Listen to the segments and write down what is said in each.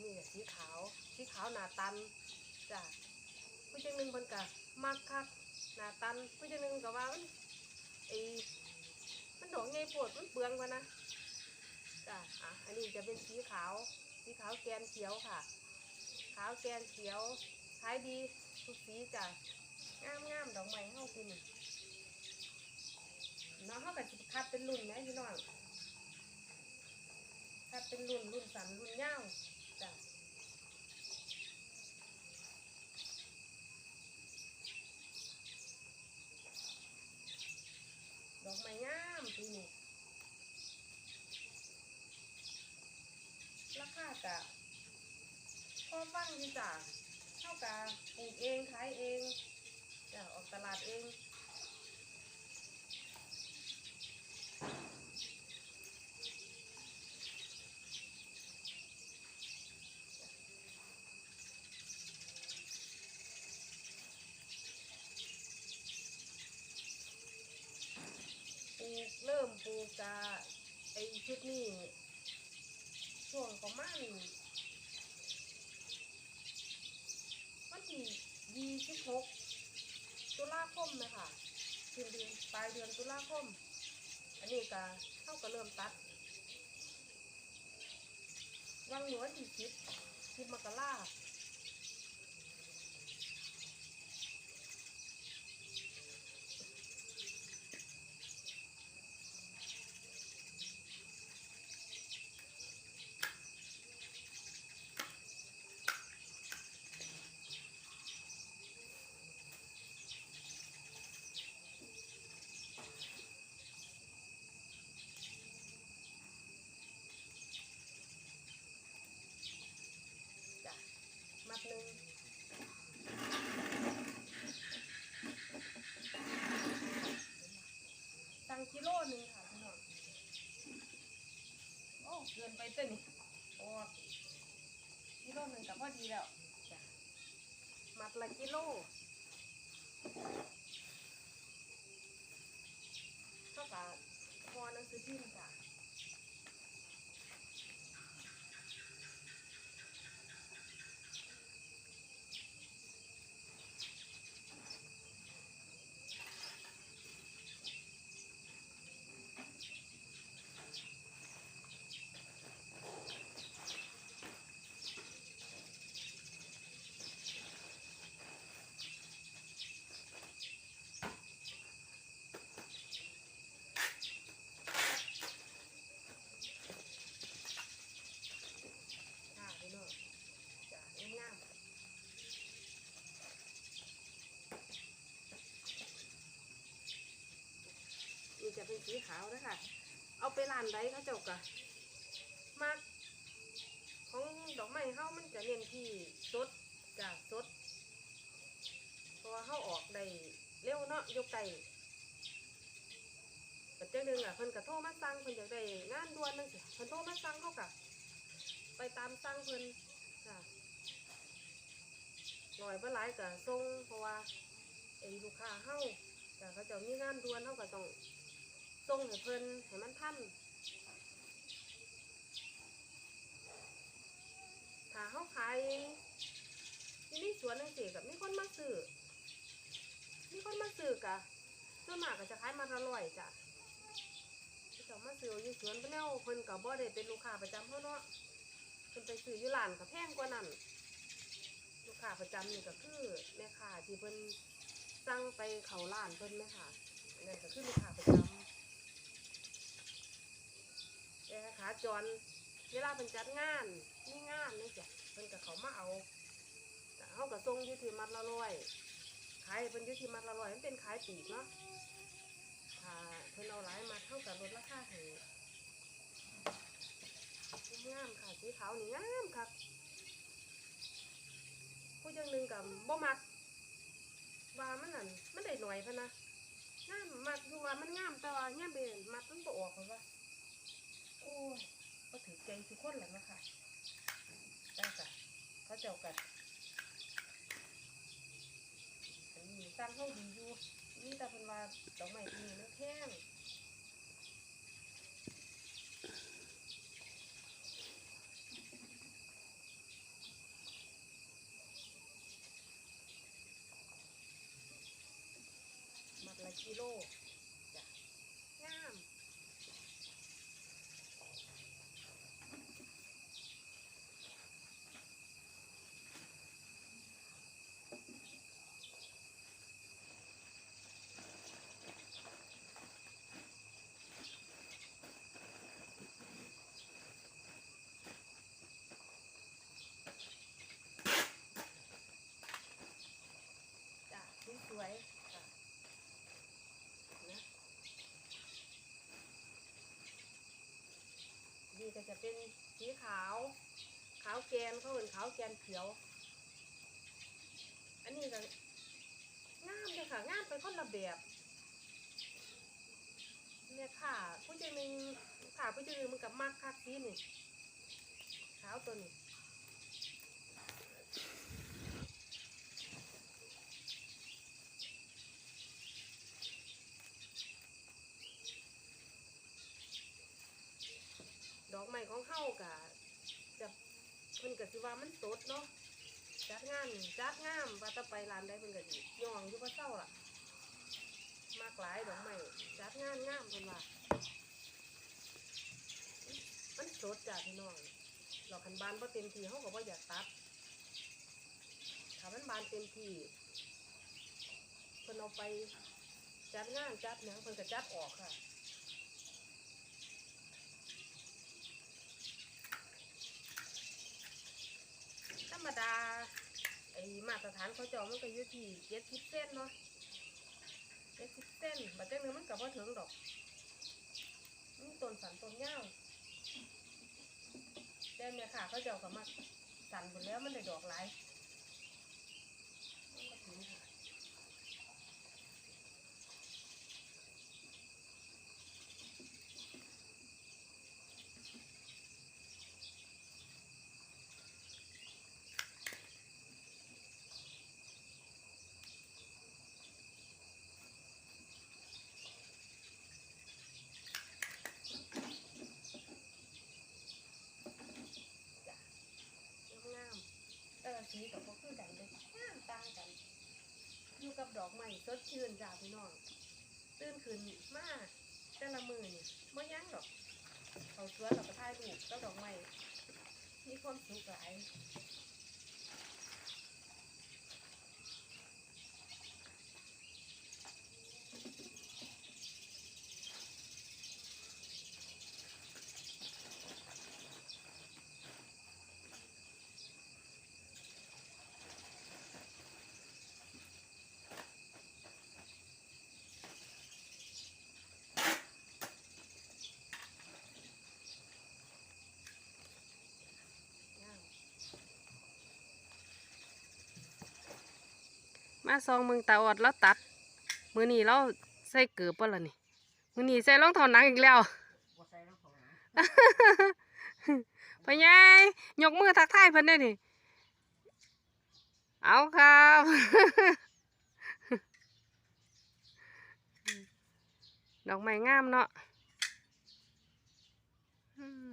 นี่สีขาว สีขาวหนาตันจ้ะผู้จังหนึ่งเพิ่นก็มักคักหนาตันผู้จังหนึ่งก็ว่ามันไอ้มันดอกใหญ่โพดมันเปลืองกว่านะจ้ะอะอันนี้จะเป็นสีขาว สีขาวแกนเขียวค่ะ ขาวแกนเขียวขายดีทุกสีจ้ะงามงามดอกไม้เฮากินเนาะเขาก็สิคัดเป็นรุ่นนะพี่น้องคัดเป็นรุ่นรุ่นสันรุ่นยาวจ้ะดอกไม้งามปีนี้ราคากะพ อฟังดีจ้ะเท่ากับปลูกเองขายเองจ้ะออกตลาดเองปลูกเริ่มปลูกกะไอชุดนี้ช่วงประมาณวันที่ ยี่สิบหกตุลาคมเลยคะคือเดือนปลายเดือนตุลาคม อันนี้ก็เท่ากับเริ่มตัดวางหนวดที่สิบสิบมกราจ้ะ มัดหนึ่งตังกิโลหนึ่งค่ะพี่น้องโอ้เกินไปเต้นนี่โอ้กิโลหนึ่งกับพอดีแล้วจ้ะมัดละกิโลเท่ากับพอหนังสือพิมพ์จ้ะ ค่ะพี่น้องจ้ะงามๆนี่ จะเป็นสีขาวนะคะเอาไปร้านใดเขาเจ้ากะมากของดอกไม้เขามันจะเน้นที่สดจ้ะสดเพราะว่าเขาออกได้เร็วเนาะยกไก่ปัจจัยหนึ่งอะเพิ่นกระโทรมาสั่งเพิ่นอยากได้งานด่วนนั่นสิเพิ่นโทรมาสั่งเขากะไปตามสั่งเพิ่นจ้ะลอยเ่หลายก็ส่งเพราะว่าไอ้ลูกค้าเฮาจ้ะเขาเจะมีงานด่วนเฮาก็ต้อง ส่งให้เพิ่นให้มันทันถ้าเฮาขายที่นี่สวนจังซี่ก็มีคนมาซื้อมีคนมาซื้อกะส่วนมากก็จะขายมาละร้อยจ้ะที่เขามาซื้ออยู่สวนเพิ่นแล้วเพิ่นก็บ่ได้เป็นลูกค้าประจำเฮาเนาะเพิ่นไปซื้ออยู่ร้านก็แพงกว่านั้นลูกค้าประจำนี่ก็คือแม่ค้าที่เพิ่นสั่งไปเขาร้านเพิ่นแม่ค่ะนั่นก็คือลูกค้าประจำ แต่ขาจรเวลาเพิ่นจัดงานมีงานนี่จ้ะเพิ่นก็เขามาเอาเฮาก็ส่งอยู่ที่มัดละร้อยขายเพิ่นยูที่มัดละร้อยมันเป็นขายปีกเนาะถ้าเพิ่นเอาหลายมัดเท่ากับลดราคาให้งามค่ะสีขาวนี่งามครับผู้ยังหนึ่งกับบ่มักว่ามันนั่นมันได้หน่อยพะนะงามมักอยู่ว่ามันงามแต่ว่าเนี่ยเบนมัดมันบ่ออกเพราะว่า โอ้ยบ่ถือใจทุกคนแหละเนะคะได้ค่ะเขาเจ้ากันอันนี้ตั้งเขาดีอยู่นี่แต่เป็นว่าดอกไม้ปีนี้มันแพงมัดละกิโลจ้ะงาม จ้ะสวยๆค่ะนะนี่ก็ จะเป็นสีขาว ขาวแกนเขาเห็นขาวแกนเขียว อันนี้ก็งามเลยค่ะงามไปคนละแบบเนี่ยค่ะผู้ใจหนึ่งค่ะผู้ใจหนึ่งมันกับมากคักสีนี่ขาวตัวนี้ ดอกไม้ของเฮากะจะเพิ่นก็สิว่ามันสดเนาะจัดงานจัดงามว่าแตะไปร้านใดเพิ่นก็สิย่องอยู่บ่เศร้าล่ะมากหลายดอกไม้จัดงานงามเพิ่นว่ามันสดจ้ะพี่น้องดอกคันบานบ่เต็มที่เฮาก็บ่อยากตัดถ้ามันบานเต็มที่เพิ่นเอาไปจัดงานจัดหยังเพิ่นก็จัดออกค่ะ ธ รรมดาไอ้มาตรฐานเขาจองมันก็อยู่ที่เจ็ดสิบเส้นเนาะเจ็ดสิบเส้นบัดเจ้าเนื้อมันกับว่าถึงดอกนี่ต้นสันต้นเงาแต่เนี่ยค่ะเขาจ้ากับมาสันหมดแล้วมันได้ดอกหลายมันก็ถึงค่ะจ้ะงามๆแต่ละ สีกับพวกคือกันเลยงามต่างกัน อยู่กับดอกไม้สดชื่นจ้าพี่น้องตื่นขึ้นมาแต่ละมือนี่ไม่ยั้งดอกเขาสวนเราก็ถ่ายรูปกับดอกไม้มีความสุขหลาย มาซองเมืองตาอดแล้วตัด มือนี้เราใส่เกือบปะล่ะนี่ มือนี้ใส่รองเท้าหนังอีกแล้วใส่น้ำของหนังพ่อใหญ่ยกมือทักทายเพิ่นได้นี่เอาครับดอกไม้งามเนาะ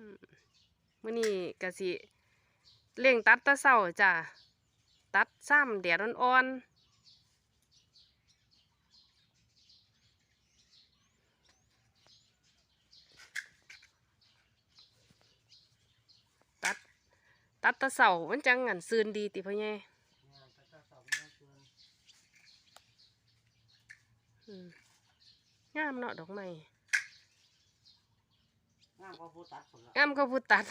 มมื้อนี้กะสิเร่งตัดตะเช้าจ้ะ ตัดซ้ำแดดอ่อนๆ ตัดแตะเช้ามันจังงันซืนดีติพ่อใหญ่งานตะกร้าสองงานเกินอืมงามเนาะดอกไม้งามกว่าผู้ตัดผลละงามก็พูดตัด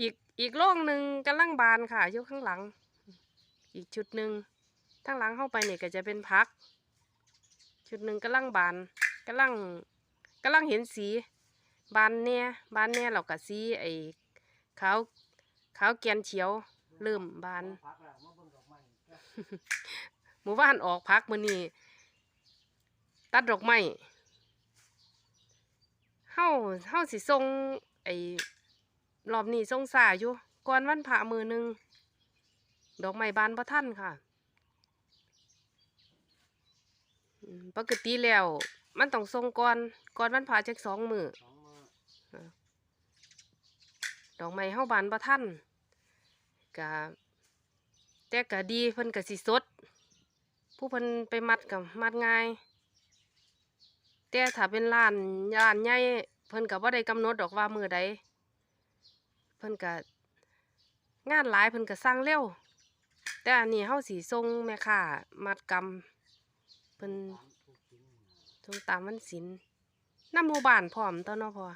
อีกอีกโล่งหนึ่งกำลังบานค่ะอยู่ข้างหลัง อีกชุดหนึ่งข้างหลังเข้าไปเนี่ยก็จะเป็นพัก ชุดหนึ่งกำลังบานกำลังกำลังเห็นสี บานเนี่ยบานเนี่ยเราก็สีไอ้ขาว ขาวแกนเขียว เริ่มบานพักแล้วมาเบิ่งดอกไม้ก็หมู่บ้านออกพักมือนี้ตัดดอกไม้เฮาเฮาสิส่งไอ้รอบนี้สงสารอยู่ก่อนวันพระมือหนึงดอกไม้บานบ่ทันค่ะอืมปกติแล้วมันต้องส่งก่อนก่อนวันพระจักสองมือส องมือดอกไม้เฮาบานบ่ทันกะแต่กะดีเพิ่นกะสิสด ผู้เพิ่นไปมัดกับมัดง่าย แต่ถ้าเป็นร้านร้านใหญ่เพิ่นก็บ่ได้กำหนดดอกว่ามือใดเพิ่นก็งานหลายเพิ่นก็สั่งเร็ว แต่อันนี้เฮาสิส่งแม่ค้ามัดกำเพิ่นตามทุกชิ้นนะส่งตามวันศิลน้ำหมู่บ้านพร้อมตอนเนาะพอ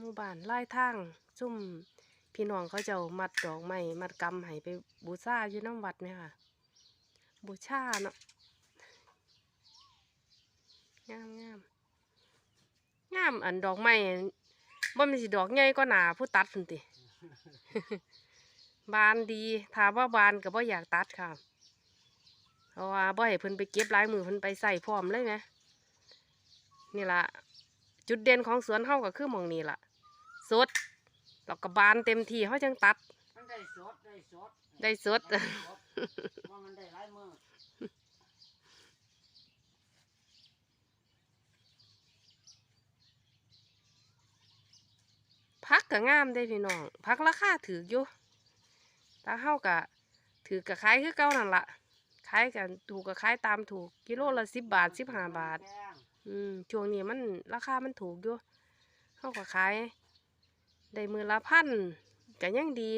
หมู่บ้านไล่ทางซุ่มพี่น้องเขาเจ้ามัดดอกไม้มัดกำให้ไปบูชาอยู่น้ำวัดไหมค่ะบูชาเนาะงามงามงามอันดอกไม้บ่แมันสิดอกใหญ่ก็หนาผู้ตัดสันติบานดีถ้าว่าบานก็บ่อยากตัดค่ะเพราะว่าบ่ให้เพิ่นไปเก็บลายมือเพิ่นไปใส่พร้อมเลยไหมนี่ล่ะ จุดเด่นของสวนเฮาก็คือหมองนี้ล่ะ สดแล้วก็บานเต็มที่เฮาจังตัด มันได้สดได้สดได้สดได้สดว่ามันได้หลายมือพักก็งามได้พี่น้องพักราคาถืออยู่แตาเฮาก็ถือกับขายคือเก่านั่นละขายกันถูกกับขายตามถูกกิโลละสิบบาทสิบห้าบาท แพง อืมช่วงนี้มันราคามันถูกอยู่เฮาก็ขายได้มือละพันก็ยังดี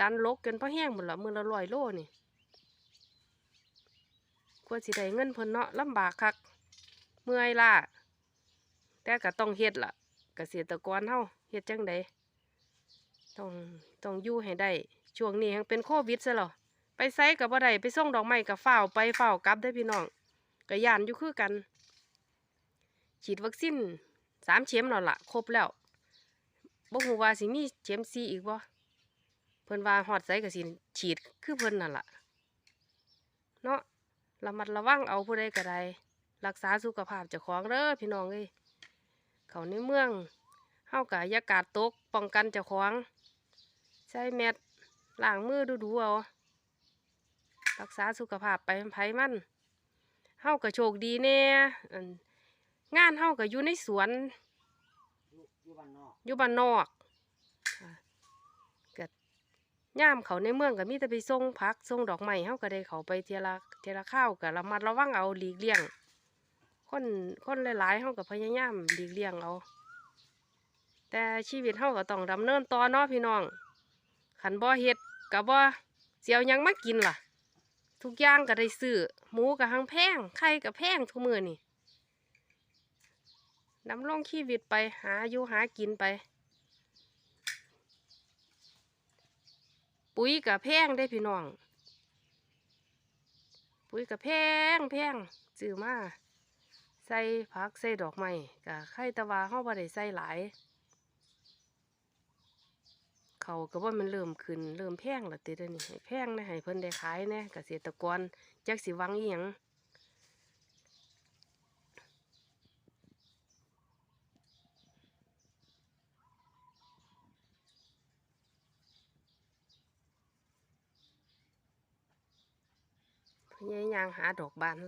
ดันลกจนพอแห้งหมดละมือละร้อยโลนี่กว่าสิได้เงินเพิ่นเนาะลำบากคัก เมื่อยล่ะ แต่ก็ต้องเฮ็ดล่ะเกษตรกรเฮาเฮ็ดจังใดต้องต้องอยู่ให้ได้ ช่วงนี้ยังเป็นโควิดซะหรอไปไสกับบ่ได้ไปส่งดอกไม้กับฝ้าวไปฝ้าวกลับได้พี่น้องก็ย่านอยู่คือกัน ฉีดวัคซีนสามเข็มแล้วล่ะ ครบแล้วบ่ฮู้ว่าสิมีเข็มสี่อีกบ่เพิ่นว่าฮอดไสก็สิฉีดคือเพิ่นนั่นล่ะเนาะระมัดระวังเอาผู้ใดก็ได้รักษาสุขภาพเจ้าของเด้อพี่น้องเอ้ยเขาในเมืองเฮากะอยากาศตกป้องกันเจ้าของใช้แมสล้างมือดูๆเอารักษาสุขภาพไปไผมันเฮากะโชคดีแน่อัน งานเฮากะอยู่ในสวนอยู่อยู่บ้านนอกอยู่บ้านนอกค่ะกะย่ามเขาในเมืองก็มีแต่ไปส่งผักส่งดอกไม้เฮาก็ได้เขาไปเทยละเทยละข้าวกะระมัดระวังเอาหลีกเลี่ยง คนคนหลายๆเฮาก็พยายามหลีกเลี่ยงเอาแต่ชีวิตเฮาก็ต้องดำเนินต่อเนาะพี่น้องขันบ่เฮ็ดก็บ่เสียวหยังมากินล่ะ ทุกอย่างก็ได้ซื้อหมูก็หังแพงไข่ก็แพงทุกมื้อนี่ ดำรงชีวิตไปหาอยู่หากินไป ปุ๋ยก็แพงได้พี่น้อง ปุ๋ยก็แพงแพงซื้อมาใส่ผักใส่ดอกไม้ก็ไข่ตะวาเฮาบ่ได้ใส่หลายเขาก็ว่ามันเริ่มขึ้นเริ่มแพงละติดนี้ให้แพงนะให้เพิ่นได้ขายแน่เกษตรกรจักสิวังอีหยัง ยายามหาดอกบาน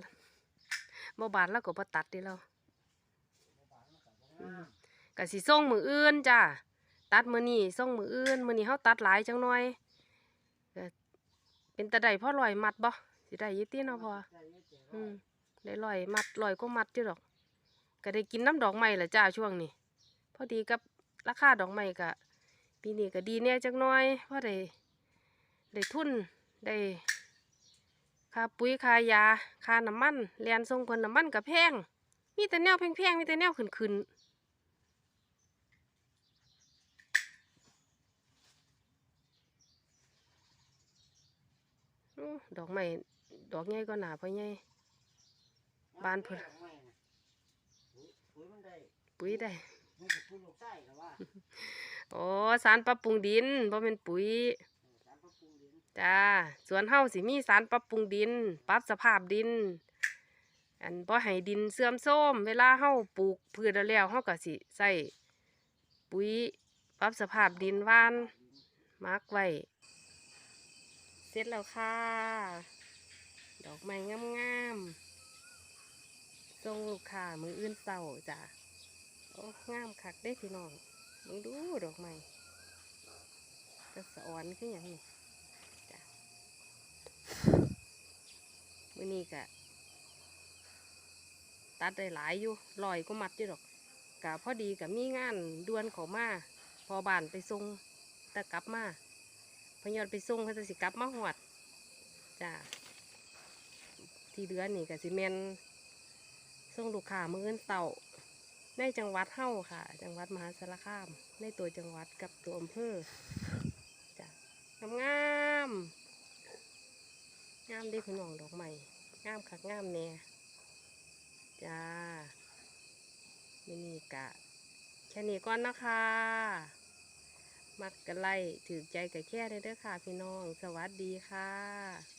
บ่บานแล้วก็บ่ตัดดิเราบ้านมันก็บ่งามก็สิส่งมืออื่นจ้าตัดมือนี้ส่งมืออื่นมือนี้เฮาตัดหลายจังหน่อยเป็นตะไดพ่อลอยมัดบ่สิได้ยี่ติเนาะพ่อยอะแยะอืมได้ลอยมัดลอยก็มัดอยู่ดอก ก็ได้กินน้ำดอกไม้ละจ้าช่วงนี้พอดีกับราคาดอกไม้ก็ปีนี้ก็ดีแน่จังน้อยเพราะได้ได้ทุนได้ ค่าปุ๋ยค่ายาค่าน้ำมันเรียนส่งเพิ่นน้ำมันก็แพงมีแต่แนวแพงๆมีแต่แนวขึ้นๆอื้อดอกไม้ดอกใหญ่ก็หนาพ่อใหญ่บ้านเพิ่นปุ๋ยปุ๋ยมันได้ปุ๋ยได้มันก็ปุ๋ยลูกไส้ก็ว่าโอ้สารปรับปรุงดินบ่เป็นปุ๋ยเออสารปรับปรุงดิน จ้าสวนเฮาสิมีสารปรับปรุงดิน ปรับสภาพดิน อันบ่ให้ดินเสื่อมโทรมเวลาเฮาปลูกพืชแล้วเฮาก็สิใส่ปุ๋ยปรับสภาพดินว่านมักไว้เสร็จแล้วค่ะ ดอกไม้งามๆส่งลูกค้ามืออื่นเศร้าจ้ะโอ้งามคักเด้พี่น้องมึงดูดอกไม้กระสอนขึ้นอย่างนี้ มื้อนี้กะตัดได้หลายอยู่ลอยก็มัดอยู่ดอกกะพอดีกับมีงานด่วนเขอมา พอบานไปส่งแต่กลับมาพยอดไปส่งเขาจะสิกลับมาหวดจ้าที่เหลือนี่ก็สิแมนส่งลูกค้ามือเงินเต่าในจังหวัดเฮ้าค่ะ จังหวัดมหาสารคาม ในตัวจังหวัดกับตัวอำเภอจ้ะงาม งามด้พี่น้องดอกใหม่งามคักงามแน่จ้ามินีกะแค่นี้ก่อนนะคะ มักกะไล่ถือใจกับแค่ได้เด้อค่ะ พี่น้อง สวัสดีค่ะ